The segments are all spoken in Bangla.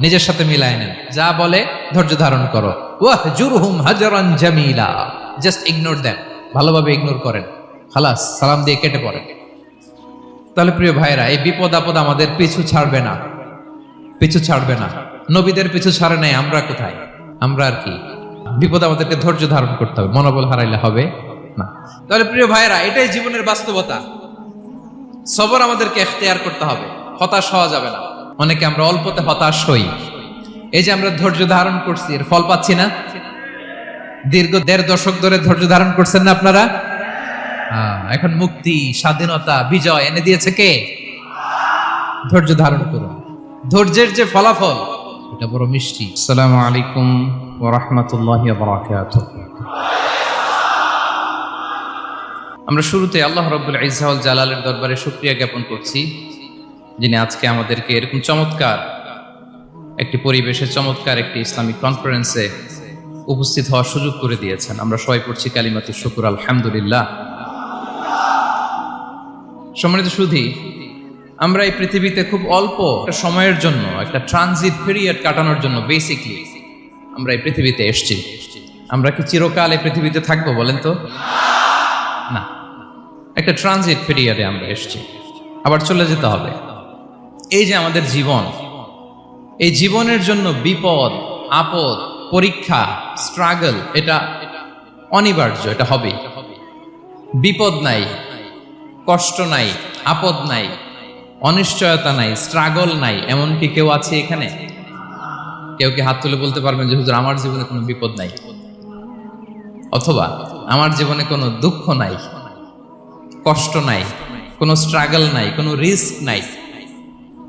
নিজের সাথে মিলায় নেন। যা বলে ধৈর্য ধারণ করো। জাস্ট ইগনোর দেন ভালোভাবে ইগনোর করেন। খালাস, সালাম দিয়ে কেটে পড়েন। তাহলে প্রিয় ভাইরা এই বিপদ আপদ আমাদের পিছু ছাড়বে না। পিছু ছাড়বে না। নবীদের পিছু ছাড়ে নাই, আমরা কোথায়? আমরা আর কি? বিপদ আমাদেরকে ধৈর্য ধারণ করতে হবে। মনোবল হারাইলে হবে না। তাহলে প্রিয় ভাইরা এটাই জীবনের বাস্তবতা। সবর আমাদেরকে এখতিয়ার করতে হবে। হতাশ হওয়া যাবে না। অনেকে আমরা অল্পতে হতাশ হই। এই যে আমরা ধৈর্য ধারণ করছি এর ফল পাচ্ছি না। দীর্ঘ দেড় দশক ধরে ধৈর্য ধারণ করছেন না আপনারা? হ্যাঁ, এখন মুক্তি স্বাধীনতা বিজয় এনে দিয়েছে কে? ধৈর্য ধারণ করুন। ধৈর্যের যে ফলাফল এটা বড় মিষ্টি। আসসালামু আলাইকুম ওয়া রাহমাতুল্লাহি ওয়া বারাকাতুহু। আমরা শুরুতে আল্লাহ রাব্বুল ইজ্জাউল জালালের দরবারে শুকরিয়া জ্ঞাপন করছি। যিনি আজকে আমাদেরকে এরকম চমৎকার একটি পরিবেশে, চমৎকার একটি ইসলামিক কনফারেন্সে উপস্থিত হওয়ার সুযোগ করে দিয়েছেন। আমরা সবাই পড়ছি কালিমাতি শুকুর, আলহামদুলিল্লাহ। সম্মানিত সুধী, আমরা এই পৃথিবীতে খুব অল্প সময়ের জন্য, একটা ট্রানজিট পিরিয়ড কাটানোর জন্য বেসিকলি আমরা এই পৃথিবীতে এসেছি। আমরা কি চিরকাল এই পৃথিবীতে থাকব বলেন তো? না। একটা ট্রানজিট পিরিয়ডে আমরা এসেছি। আবার চলে যেতে হবে। এই যে আমাদের জীবন, এই জীবনের জন্য বিপদ, আপদ, পরীক্ষা স্ট্রাগল এটা অনিবার্য, এটা হবে বিপদ নাই, কষ্ট নাই, আপদ নাই, অনিশ্চয়তা নাই স্ট্রাগল নাই এমন কি কেউ আছে এখানে? কেউ কি হাত তুলে বলতে পারবেন যে, হুজুর, আমার জীবনে কোনো বিপদ নাই? অথবা, আমার জীবনে কোনো দুঃখ নাই, কষ্ট নাই, কোনো স্ট্রাগল নাই, কোনো রিস্ক নাই?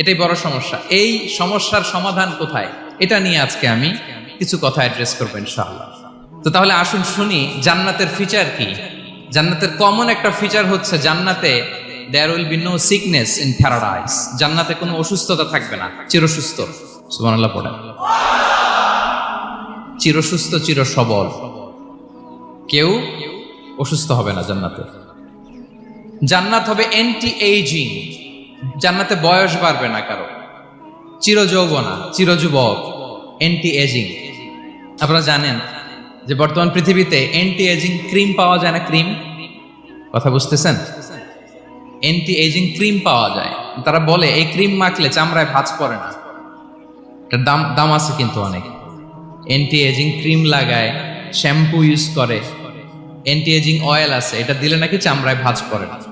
এটাই বড় সমস্যা। এই সমস্যার সমাধান কোথায়? এটা নিয়ে আজকে আমি কিছু কথা অ্যাড্রেস করব ইনশাআল্লাহ। তো তাহলে আসুন শুনি, জান্নাতের ফিচার কি? জান্নাতের কমন একটা ফিচার হচ্ছে জান্নাতে there will be no sickness in paradise জান্নাতে কোনো অসুস্থতা থাকবে না, চিরসুস্থ। সুবহানাল্লাহ পড়েন। চিরসুস্থ চির সবল কেউ অসুস্থ হবে না জান্নাতে। জান্নাত হবে এন্টি এইজিং জান্নাতে বয়স বাড়বে না কারও। চির যৌবনা চির যুবক এন্টি এজিং আপনারা জানেন যে বর্তমান পৃথিবীতে এন্টি এজিং ক্রিম পাওয়া যায় না ক্রিম কথা বুঝতেছেন? এন্টি এজিং ক্রিম পাওয়া যায়। তারা বলে, এই ক্রিম মাখলে চামড়ায় ভাঁজ পড়ে না। এটার দাম দাম আছে কিন্তু অনেক। এন্টি এজিং ক্রিম লাগায় শ্যাম্পু ইউজ করে। এন্টি এজিং অয়েল আছে, এটা দিলে নাকি চামড়ায় ভাঁজ পড়ে না।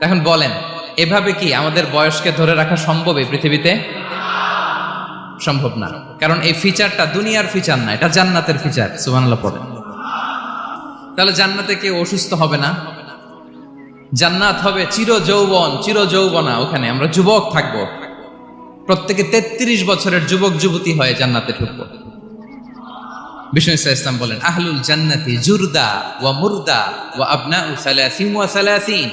এখন বলেন, এভাবে কি আমাদের বয়সকে ধরে রাখা সম্ভব এই পৃথিবীতে? সম্ভব না। কারণ এই ফিচারটা দুনিয়ার ফিচার না, এটা জান্নাতের ফিচার সুবহানাল্লাহ পড়েন। তাহলে জান্নাতে কেউ অসুস্থ হবে না? জান্নাত হবে চির যৌবন চির যৌবনা ওখানে। আমরা যুবক থাকব। প্রত্যেকে তেত্রিশ বছরের যুবক, যুবতী হয়ে জান্নাতে ঢুকবো। বিষ্ণু ইসা ইসলাম বলেন, আহলুল জান্নাতি জুরদা ওয়া মুরদা ওয়া আবনা সালাসিন ওয়া সালাসিন।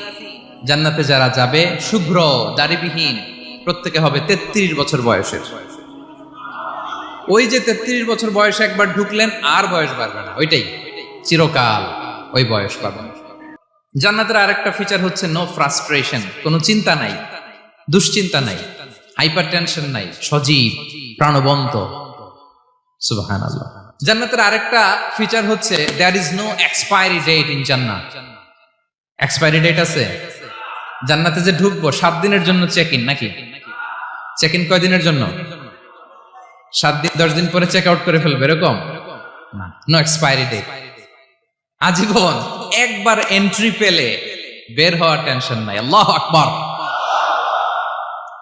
জান্নাতে যারা যাবে, শুভ্র, দাড়িবিহীন, প্রত্যেকে হবে তেত্রিশ বছর বয়সের। ওই যে তেত্রিশ বছর বয়সে একবার ঢুকলেন, আর বয়স বাড়বে না, ওইটাই। চিরকাল ওই বয়স পাবেন জান্নাতের আরেকটা ফিচার হচ্ছে নো ফ্রাস্ট্রেশন কোনো চিন্তা নাই, দুশ্চিন্তা নাই হাইপার টেনশন নাই, সজীব, প্রাণবন্ত। সুবহান আল্লাহ জান্নাতের আরেকটা ফিচার হচ্ছে there is no expiry date in জান্নাত এক্সপায়ারি ডেট আছে? জান্নাতে যে ঢুকবো, সাত দিনের জন্য চেক ইন নাকি? চেক ইন কয় দিনের জন্য? সাত দিন, দশ দিন পরে চেক আউট করে ফেলবে, এরকম? নো এক্সপায়ারি ডেট আজীবন একবার এন্ট্রি পেলে বের হওয়ার টেনশন নাই। আল্লাহ আকবার।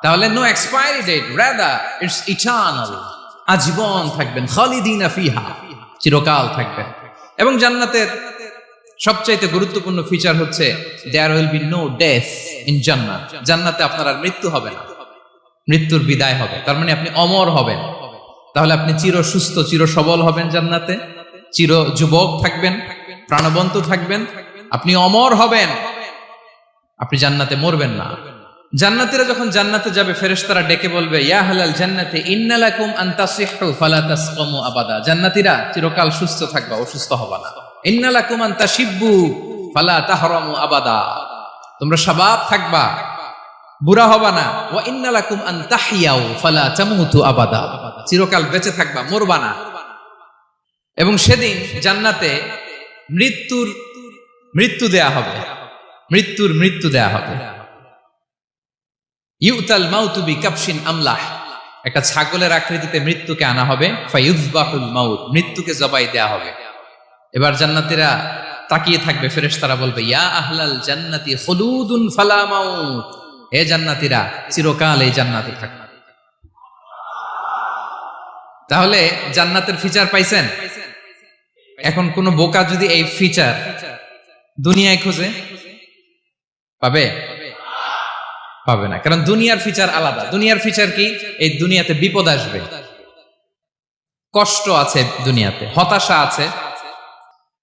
তাহলে no expiry date rather it's eternal আজীবন থাকবেন, খালিদিনা ফিহা, চিরকাল থাকবেন। এবং জান্নাতের সবচাইতে গুরুত্বপূর্ণ ফিচার হচ্ছে there will be no death in জান্নাত জান্নাতে আপনার আর মৃত্যু হবে না। মৃত্যুর বিদায় হবে। তার মানে আপনি অমর হবেন। তাহলে আপনি চির সুস্থ, চির সবল হবেন জান্নাতে। চির যুবক থাকবেন, প্রাণবন্ত থাকবেন। আপনি অমর হবেন। আপনি জান্নাতে মরবেন না। জান্নাতীরা যখন জান্নাতে যাবে, ফেরেশতারা ডেকে বলবে, ইয়া হালাল জান্নাতে ইন্নালাকুম আন তাসিহু, ফালা তাসকামু আবাদা। জান্নাতীরা চিরকাল সুস্থ থাকবা, অসুস্থ হবা না। ইন্নালাকুম আন তাশিব্বু ফালা তাহরামু আবাদা। তোমরা শাবাব থাকবা, বুড়া হবা না। ওয়া ইন্নালাকুম আন তাহিয়াউ ফালা তামুতু আবাদা। চিরকাল বেঁচে থাকবা, মরবা না। এবং সেদিন জান্নাতে মৃত্যুর মৃত্যু দেয়া হবে। মৃত্যুর মৃত্যু দেয়া হবে। ইউতাল মাউতুবি কাপসিন আমলাহ। একটা ছাগলের আকৃতিতে মৃত্যুকে আনা হবে। ফাইউজবাহুল মাউত, মৃত্যুকে জবাই দেয়া হবে। এবার জান্নাতীরা তাকিয়ে থাকবে, ফেরেশতারা বলবে, ইয়া আহলাল জান্নাতি খুলুদুন ফালা মাউত। হে জান্নাতীরা, চিরকাল এই জান্নাতে থাকবে। তাহলে জান্নাতের ফিচার পাইছেন? এখন কোন বোকা যদি এই ফিচার দুনিয়ায় খোঁজে, পাবে? পাবে না। কারণ দুনিয়ার ফিচার আলাদা। দুনিয়ার ফিচার কি? এই দুনিয়াতে বিপদ আসবে। কষ্ট আছে দুনিয়াতে, হতাশা আছে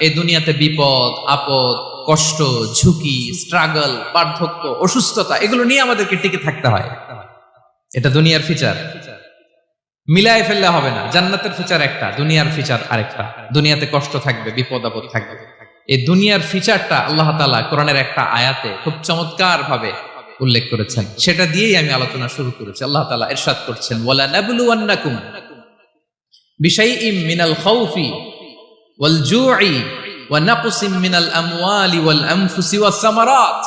এই দুনিয়াতে বিপদ, আপদ, কষ্ট, ঝুঁকি স্ট্রাগল বার্ধক্য, অসুস্থতা, এগুলো নিয়ে আমাদেরকে টিকে থাকতে হয়। এটা দুনিয়ার ফিচার মিলায় ফেললে হবে না। জান্নাতের ফিচার একটা, দুনিয়ার ফিচার আরেকটা। দুনিয়াতে কষ্ট থাকবে, বিপদ, আপদ থাকবে। এই দুনিয়ার ফিচারটা আল্লাহ তালা কোরআনের একটা আয়াতে খুব চমৎকার ভাবে উল্লেখ করেছেন। সেটা দিয়েই আমি আলোচনা শুরু করেছি। আল্লাহ তালা এরশাদ করছেন ওয়ালা নাবলুয়ান্নাকুম বিশাইইম মিনাল খাউফি ওয়াল জুই ওয়া মিনাল আমওয়ালি ওয়াল আনফুসি ওয়াস সামারাত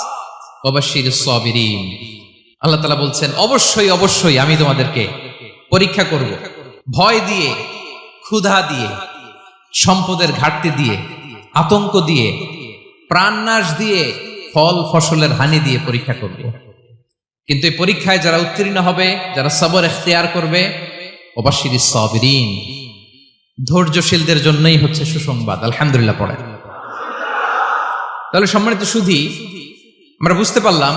ওয়া বাশশিরিস সাবিরিন। আল্লাহ তাআলা বলছেন, অবশ্যই অবশ্যই আমি তোমাদেরকে পরীক্ষা করব। ভয় দিয়ে, ক্ষুধা দিয়ে, সম্পদের ঘাটতি দিয়ে, আতঙ্ক দিয়ে, প্রাণনাশ দিয়ে, ফল, ফসলের হানি দিয়ে পরীক্ষা করব। কিন্তু এই পরীক্ষায় যারা উত্তীর্ণ হবে, যারা সবর এখতিয়ার করবে অবাশির সবরিন। ধৈর্যশীলদের জন্যই হচ্ছে সুসংবাদ। আলহামদুলিল্লাহ পড়ে। তাহলে সম্মানিত সুধি, আমরা বুঝতে পারলাম,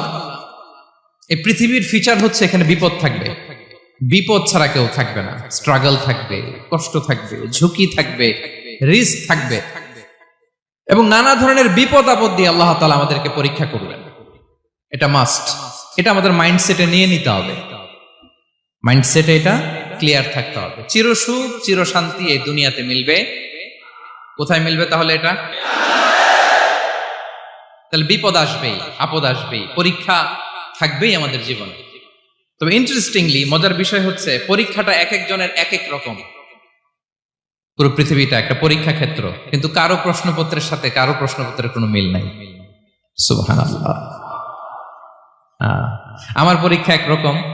এই পৃথিবীর ফিচার হচ্ছে এখানে বিপদ থাকবে। বিপদ ছাড়া কেউ থাকবে না। স্ট্রাগল থাকবে, কষ্ট থাকবে, ঝুঁকি থাকবে রিস্ক থাকবে। এবং নানা ধরনের বিপদ আপদ দিয়ে আল্লাহ তালা আমাদেরকে পরীক্ষা করবেন। এটা মাস্ট এটা আমাদের মাইন্ডসেটে নিয়ে নিতে হবে। মাইন্ডসেটে এটা ক্লিয়ার থাকতে হবে। চির সুখ, চির শান্তি এই দুনিয়াতে মিলবে। কোথায় মিলবে তাহলে এটা? তাহলে বিপদ আসবেই, আপদ আসবেই, পরীক্ষা থাকবেই আমাদের জীবনে। তবে ইন্টারেস্টিংলি মজার বিষয় হচ্ছে, পরীক্ষাটা এক একজনের এক এক রকম। পুরো পৃথিবীটা একটা পরীক্ষা ক্ষেত্র, কিন্তু কারও প্রশ্নপত্রের সাথে কারও প্রশ্নপত্রের কোনো মিল নাই। আমার পরীক্ষা একরকম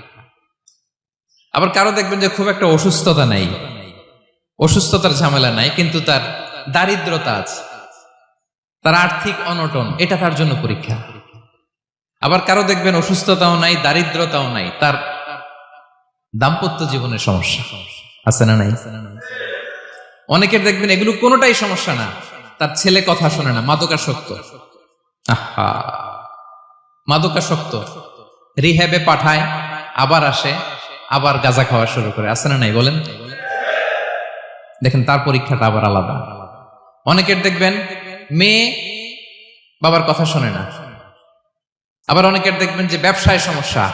আবার কারও দেখবেন যে খুব একটা অসুস্থতা নাই। অসুস্থতার ঝামেলা নাই, কিন্তু তার দারিদ্রতা আছে। তার আর্থিক অনটন, এটা তার জন্য পরীক্ষা। আবার কারও দেখবেন অসুস্থতাও নাই, দারিদ্রতাও নাই, তার দাম্পত্য জীবনের সমস্যা। আছে না নাই? অনেকের দেখবেন এগুলো কোনোটাই সমস্যা না। তার ছেলে কথা শোনে না, মাদকাসক্ত। আহা! মাদকাসক্ত। রিহ্যাবে পাঠায়, আবার আসে। আবার গাঁজা খাওয়া শুরু করে। আছে না নাই বলেন? দেখেন, তার পরীক্ষাটা আবার আলাদা। অনেকের দেখবেন, মেয়ে বাবার কথা শোনে না। আবার অনেকের দেখবেন যে ব্যবসায় সমস্যা।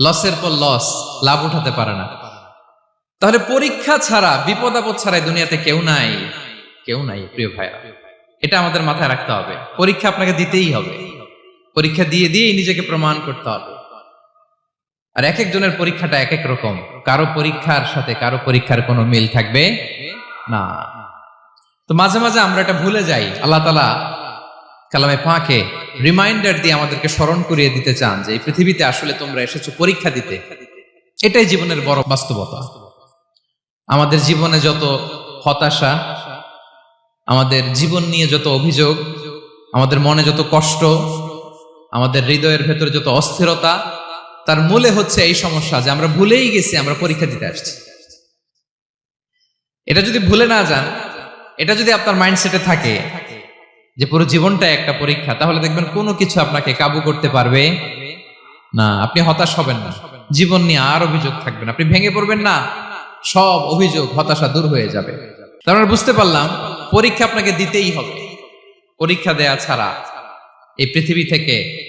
লসের পর লস, লাভ উঠাতে পারে না। তাহলে পরীক্ষা ছাড়া, বিপদ আপদ ছাড়াই দুনিয়াতে কেউ নাই। কেউ নাই, প্রিয় ভাইরা এটা আমাদের মাথায় রাখতে হবে। পরীক্ষা আপনাকে দিতেই হবে। পরীক্ষা দিয়ে দিয়েই নিজেকে প্রমাণ করতে হবে। আর এক একজনের পরীক্ষাটা এক এক রকম। কারও পরীক্ষার সাথে কারও পরীক্ষার কোনো মিল থাকবে না। তো মাঝে মাঝে আমরা এটা ভুলে যাই। আল্লাহ তালা কালামে পাকে রিমাইন্ডার দিয়ে আমাদেরকে স্মরণ করিয়ে দিতে চান যে, এই পৃথিবীতে আসলে তোমরা এসেছ পরীক্ষা দিতে। এটাই জীবনের বড় বাস্তবতা। আমাদের জীবনে যত হতাশা, আমাদের জীবন নিয়ে যত অভিযোগ, আমাদের মনে যত কষ্ট, আমাদের হৃদয়ের ভেতরে যত অস্থিরতা তার মূলে হচ্ছে এই সমস্যা যে আমরা ভুলেই গেছি, আমরা পরীক্ষা দিতে আসছি। এটা যদি ভুলে না যান, এটা যদি আপনার মাইন্ডসেটে থাকে যে পুরো জীবনটা একটা পরীক্ষা, তাহলে দেখবেন কোনো কিছু আপনাকে কাবু করতে পারবে না। আপনি হতাশ হবেন না। জীবন নিয়ে আর অভিযোগ থাকবেন আপনি ভেঙে পড়বেন না। সব অভিযোগ, হতাশা দূর হয়ে যাবে। তারপরে বুঝতে পারলাম, পরীক্ষা আপনাকে দিতেই হবে। পরীক্ষা দেয়া ছাড়া এই পৃথিবী থেকে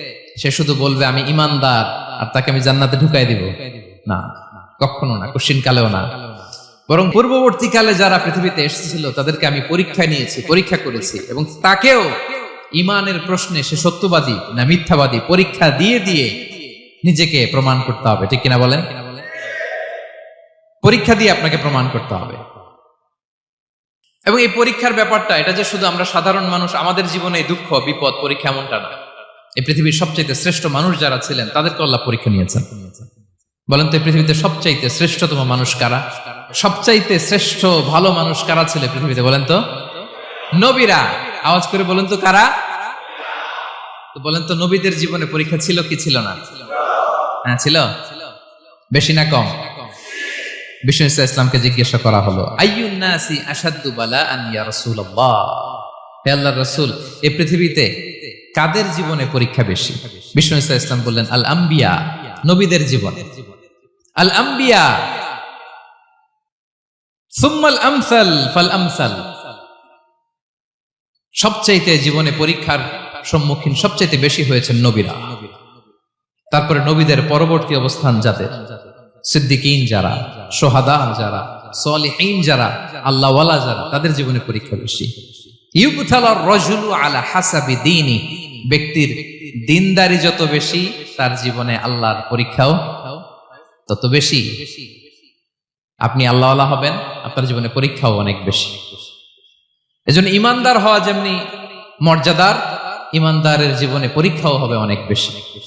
সে শুধু বলবে, আমি ইমানদার, আর তাকে আমি জান্নাতে ঢুকাই দিব। না, কখনো না কশিন কালেও না। বরং পূর্ববর্তীকালে যারা পৃথিবীতে এসেছিল, তাদেরকে আমি পরীক্ষা নিয়েছি, পরীক্ষা করেছি, এবং তাকেও ইমানের প্রশ্নে সে সত্যবাদী না মিথ্যাবাদী পরীক্ষা দিয়ে দিয়ে নিজেকে প্রমাণ করতে হবে। ঠিক কিনা বলেন? পরীক্ষা দিয়ে আপনাকে প্রমাণ করতে হবে। এবং এই পরীক্ষার ব্যাপারটা, এটা যে শুধু আমরা সাধারণ মানুষ, আমাদের জীবনে দুঃখ, বিপদ, পরীক্ষা এমনটা না। এই পৃথিবীর সবচাইতে শ্রেষ্ঠ মানুষ যারা ছিলেন, তাদেরকে আল্লাহ পরীক্ষা নিয়েছেন। বলেন তো পৃথিবীতে সবচাইতে শ্রেষ্ঠতম মানুষ কারা? সবচাইতে শ্রেষ্ঠ ভালো মানুষ কারা ছিল পৃথিবীতে, বলেন তো? নবীরা। আওয়াজ করে বলেন তো, কারা? তো বলেন তো, নবীদের জীবনে পরীক্ষা ছিল কি ছিল না? হ্যাঁ ছিল। বেশি না কম? বিষ্ণু ইসা ইসলামকে জিজ্ঞাসা করা হলো আইয়ুন নাসি আসাদ্দু বালা আন ইয়া রাসূলুল্লাহ? হে আল্লাহর রাসূল, এই পৃথিবীতে কাদের জীবনে পরীক্ষা বেশি? বিষ্ণু ইসা ইসলাম বললেন, আল আম্বিয়া, নবীদের জীবন। আল আম্বিয়া, সুম্মাল আমসাল ফাল আমসাল। সবচাইতে জীবনে পরীক্ষার সম্মুখীন সবচাইতে বেশি হয়েছেন নবীরা। তারপরে নবীদের পরবর্তী অবস্থান যাদের? সিদ্দিকিন যারা, সোহাদা যারা, সলিহীন যারা, আল্লাহওয়ালা যারা, তাদের জীবনে পরীক্ষা বেশি। ইউবতালার রজুলু আলা হাসাবি দিনই ব্যক্তির দিনদারি যত বেশি, তার জীবনে আল্লাহর পরীক্ষাও তত বেশি। আপনি আল্লাহওয়ালা হবেন, আপনার জীবনে পরীক্ষাও অনেক বেশি। এজন্য ইমানদার হওয়া যেমনি মর্যাদার, ইমানদারের জীবনে পরীক্ষাও হবে অনেক বেশি।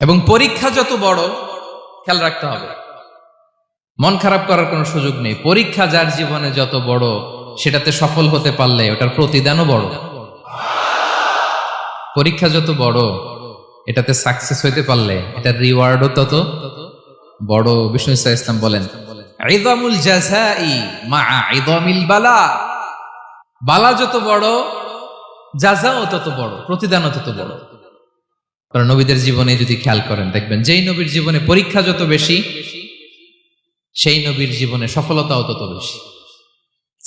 এবং পরীক্ষা যত বড়, খেয়াল রাখতে হবে। মন খারাপ করার কোনো সুযোগ নেই। পরীক্ষা যার জীবনে যত বড় সেটাতে সফল হতে পারলে ওটার প্রতিদানও বড়। পরীক্ষা যত বড়, এটাতে সাকসেস হইতে পারলে এটার রিওয়ার্ডও তত বড়। বিষ্ণু ইসা ইসলাম বলেন, ইদামুল জাযাই মা ইদামিল বালা। বালা যত বড় জাজাও তত বড়, প্রতিদানও তত বড়। কারণ নবীদের জীবনে যদি খেয়াল করেন, দেখবেন যেই নবীর জীবনে পরীক্ষা যত বেশি, সেই নবীর জীবনে সফলতাও তত বেশি।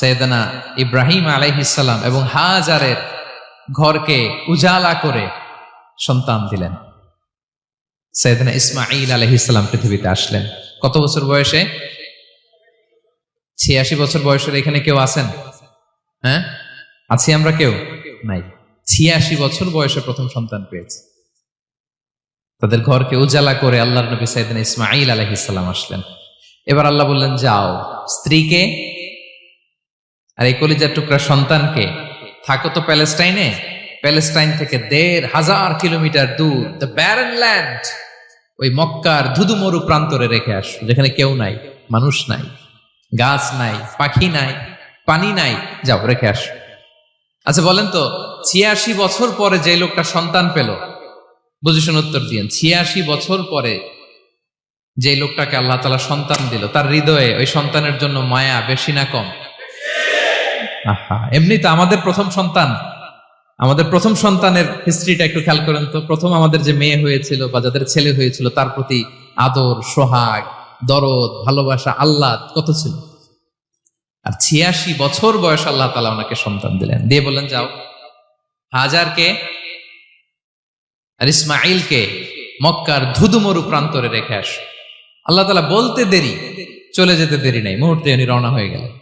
সৈয়দনা ইব্রাহিম আলাইহিসাল্লাম এবং হাজারের ঘরকে উজালা করে সন্তান দিলেন। সৈয়দনা ইসমাইল আলহিসাল্লাম পৃথিবীতে আসলেন। কত বছর বয়সে? ছিয়াশি বছর বয়সের এখানে কেউ আছেন? হ্যাঁ? আছি আমরা কেউ? নাই। ছিয়াশি বছর বয়সে প্রথম সন্তান পেয়েছে। তাদের ঘরকে উজালা করে আল্লাহর নবী সাইদিন ইসমাইল আলহিসাল্লাম আসলেন। এবার আল্লাহ বললেন, যাও, স্ত্রীকে আর এই কলিজার টুকরা সন্তানকে, থাকো তো প্যালেস্টাইনে। প্যালেস্টাইন থেকে দেড় হাজার কিলোমিটার দূর দ্য ব্যারন ল্যান্ড ওই মক্কার ধুধুমরু প্রান্তরে রেখে আস, যেখানে কেউ নাই, মানুষ নাই, গাছ নাই, পাখি নাই, পানি নাই। যাও, রেখে আস। আচ্ছা বলেন তো, ছিয়াশি বছর পরে যে লোকটা সন্তান পেল বুঝেছেন উত্তর দিয়েন, ছিয়াশি বছর পরে যে লোকটাকে আল্লাহ তালা সন্তান দিল, তার হৃদয়ে ওই সন্তানের জন্য মায়া বেশি না কম? আহা এমনি তো আমাদের প্রথম সন্তান, আমাদের প্রথম সন্তানের হিস্ট্রিটা একটু খেয়াল করেন তো। প্রথম আমাদের যে মেয়ে হয়েছিল বা যাদের ছেলে হয়েছিল, তার প্রতি আদর, সোহাগ, দরদ, ভালোবাসা আল্লাহ কত ছিল? আর ছিয়াশি বছর বয়স আল্লাহ তালা ওনাকে সন্তান দিলেন। দিয়ে বললেন, যাও। হাজারকে আর ইসমাইলকে মক্কার ধুধুমরু প্রান্তরে রেখে আস। আল্লাহ তালা বলতে দেরি, চলে যেতে দেরি নাই। মুহূর্তে উনি রওনা হয়ে গেলেন।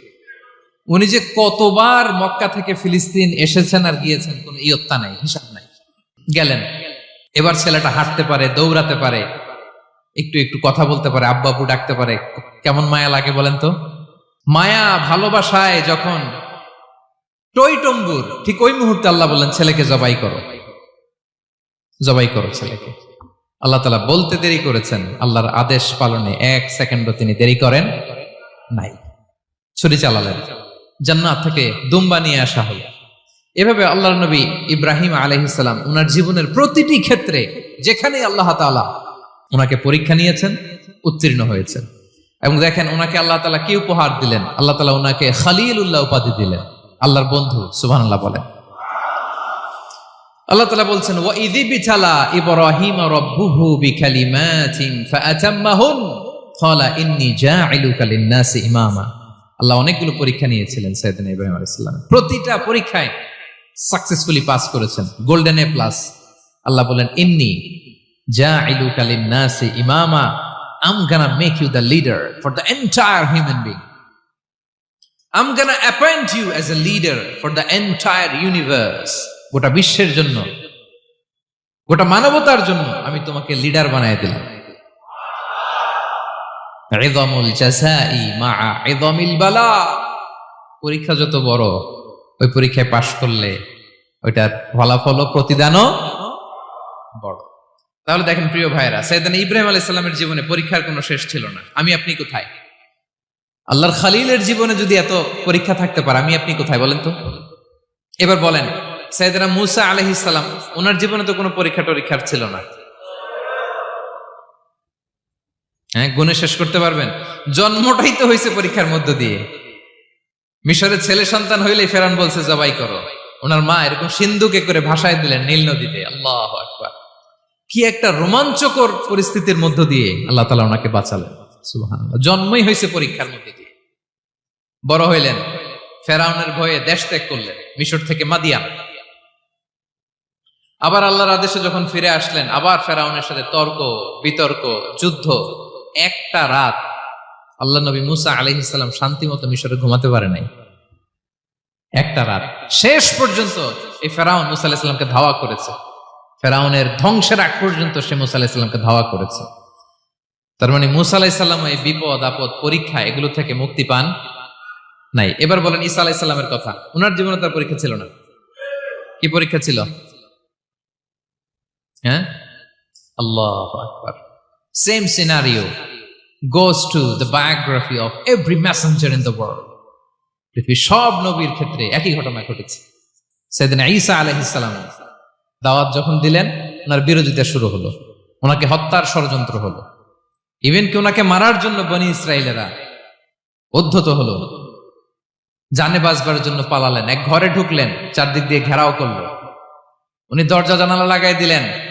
উনি যে কতবার মক্কা থেকে ফিলিস্তিন এসেছেন আর গিয়েছেন, কোন ইয়ত্তা নাই, হিসাব নাই। গেলেন। এবার ছেলেটা হাঁটতে পারে, দৌড়াতে পারে, একটু একটু কথা বলতে পারে আব্বা আব্বু ডাকতে পারে, কেমন মায়া লাগে বলেন তো? মায়া ভালোবাসায় যখন টইটম্বুর ঠিক ওই মুহূর্তে আল্লাহ বললেন, ছেলেকে জবাই করো। জবাই করো ছেলেকে। আল্লাহ তালা বলতে দেরি করেছেন, আল্লাহর আদেশ পালনে এক সেকেন্ডও তিনি দেরি করেন নাই। ছুরি চালালেন। জান্নাত থেকে দুম্বা নিয়ে আসা হলো। এভাবে আল্লাহর নবী ইব্রাহিম আলহিসাম ওনার জীবনের প্রতিটি ক্ষেত্রে যেখানে আল্লাহ তালা ওনাকে পরীক্ষা নিয়েছেন, উত্তীর্ণ হয়েছেন। এবং দেখেন ওনাকে আল্লাহ তালা কি উপহার দিলেন? আল্লাহ তালা ওনাকে খালিল উল্লাহ উপাধি দিলেন। আল্লাহর বন্ধু আল্লাহ বলেন। আল্লাহ তালা বলছেন, ওয়া ইদি বিছালা ইব্রাহিম রব্বুহু বিকালিমাতিন ফাআতাম্মাহুন ক্বালা ইন্নী জাইলুকা লিন-নাসি ইমামা আল্লাহ অনেকগুলো পরীক্ষা নিয়েছিলেন সৈয়দনা ইব্রাহিম আলাইহিস সালাম। প্রতিটা পরীক্ষায় সাকসেসফুলি পাস করেছেন। গোল্ডেন এ প্লাস আল্লাহ বলেন, ইন্নী জাইলুকা লিন-নাসি ইমামা। I'm gonna make you the leader for the entire human being. I'm gonna appoint you as a leader for the entire universe. গোটা বিশ্বের জন্য, গোটা মানবতার জন্য আমি তোমাকে লিডার বানায় দিলাম। মা পরীক্ষা যত বড়, ওই পরীক্ষায় পাশ করলে ওইটার ফলাফল প্রতিদানও বড়। তাহলে দেখেন প্রিয় ভাইরা সৈয়দান ইব্রাহিম আলাইহিস জীবনে পরীক্ষার কোনো শেষ ছিল না। আমি আপনি কোথায়? আল্লাহর খালিলের জীবনে যদি এত পরীক্ষা থাকতে পারে, আমি আপনি কোথায় বলেন তো? এবার বলেন সাইদানা মুসা আলহিস সালাম, ওনার জীবনে তো কোনো পরীক্ষা টরীক্ষার ছিল না। হ্যাঁ গুণে শেষ করতে পারবেন। জন্মটাই তো হয়েছে পরীক্ষার মধ্য দিয়ে। মিশরের ছেলে সন্তান হইলে ফেরান বলছে, জবাই করো। ওনার মা এরকম সিন্ধুকে করে ভাসায় দিলেন নীল নদীতে। আল্লাহ আকবার। কি একটা রোমাঞ্চকর পরিস্থিতির মধ্য দিয়ে আল্লাহ তালা ওনাকে বাঁচালেন। জন্মই হয়েছে পরীক্ষার মধ্যে দিয়ে। বড় হইলেন। ফেরাউনের ভয়ে দেশ ত্যাগ করলেন। মিশর থেকে মাদিয়ান। আবার আল্লাহর আদেশে যখন ফিরে আসলেন, আবার ফেরাউনের সাথে তর্ক, বিতর্ক, যুদ্ধ একটা রাত আল্লাহ নবী মুসা আলহিসাল্লাম শান্তি মতো মিশরে ঘুমাতে পারে নাই। একটা রাত। শেষ পর্যন্ত এই ফেরাউন মুসা আলাহিসাল্লামকে ধাওয়া করেছে। ফেরাউনের ধ্বংসের আগ পর্যন্ত সে মুসা আলাহিসাল্লামকে ধাওয়া করেছে। তার মানে মুসা আলাহিসাল্লাম এই বিপদ, আপদ, পরীক্ষা এগুলো থেকে মুক্তি পান নাই। এবার বলেন ঈসা আলাহিসাল্লামের কথা। ওনার জীবনে তার পরীক্ষা ছিল না। কি পরীক্ষা ছিল? হ্যাঁ? আল্লাহ আকবার। Same scenario goes to the biography of every messenger in the world পৃথিবীর সব নবীর ক্ষেত্রে একই ঘটনা ঘটেছে। সেদিন ঈসা আলহিসাল্লাম দাওয়াত যখন দিলেন, ওনার বিরোধিতা শুরু হলো। ওনাকে হত্যার ষড়যন্ত্র হলো। ইভেন কি ওনাকে মারার জন্য বনি ইসরায়েলেরা উদ্ধত হলো। জানে বাজবার জন্য পালালেন। এক ঘরে ঢুকলেন, চারদিক দিয়ে ঘেরাও করল। উনি দরজা জানালা লাগাই দিলেন।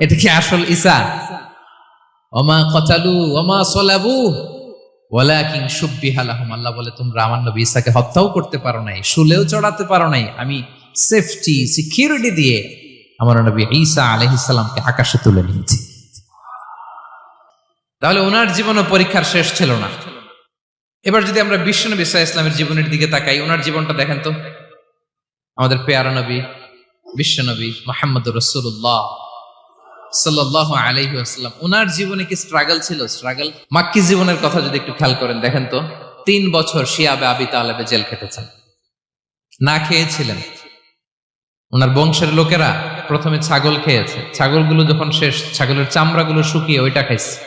এটা কি আসল ঈসা ওমা কচালু ওমা সলাবু, ওয়ালাকিন সুব্বিহালাহুম আল্লাহ বলে, তোমরা আমার নবী ঈসাকে হত্যাও করতে পারো নাই, শুলেও চড়াতে পারো নাই। আমি সেফটি সিকিউরিটি দিয়ে আমার নবী ঈসা আলাইহিস আকাশে তুলে নিয়েছি। তাহলে ওনার জীবনও পরীক্ষার শেষ ছিল না। এবার যদি আমরা বিশ্বনবী ইসা ইসলামের জীবনের দিকে তাকাই ওনার জীবনটা দেখেন তো। আমাদের পেয়ারা নবী বিশ্বনবী মোহাম্মদ রসুল্লাহ সাল্লাহ আলহি আসাল্লাম ওনার জীবনে কি স্ট্রাগল ছিল? স্ট্রাগল মাক্কি জীবনের কথা যদি একটু খেয়াল করেন, দেখেন তো, তিন বছর শিয়াবে আবি তালেবে জেল খেটেছেন। না খেয়েছিলেন। ওনার বংশের লোকেরা প্রথমে ছাগল খেয়েছে। ছাগলগুলো যখন শেষ, ছাগলের চামড়াগুলো শুকিয়ে ওইটা খাইছে।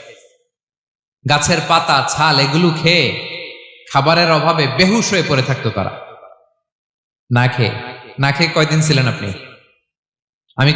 গাছের পাতা, ছাল, এগুলো খেয়ে খাবারের অভাবে বেহুশ হয়ে পড়ে থাকতো তারা। না খেয়ে না খেয়ে কয়দিন ছিলেন আপনি? আমি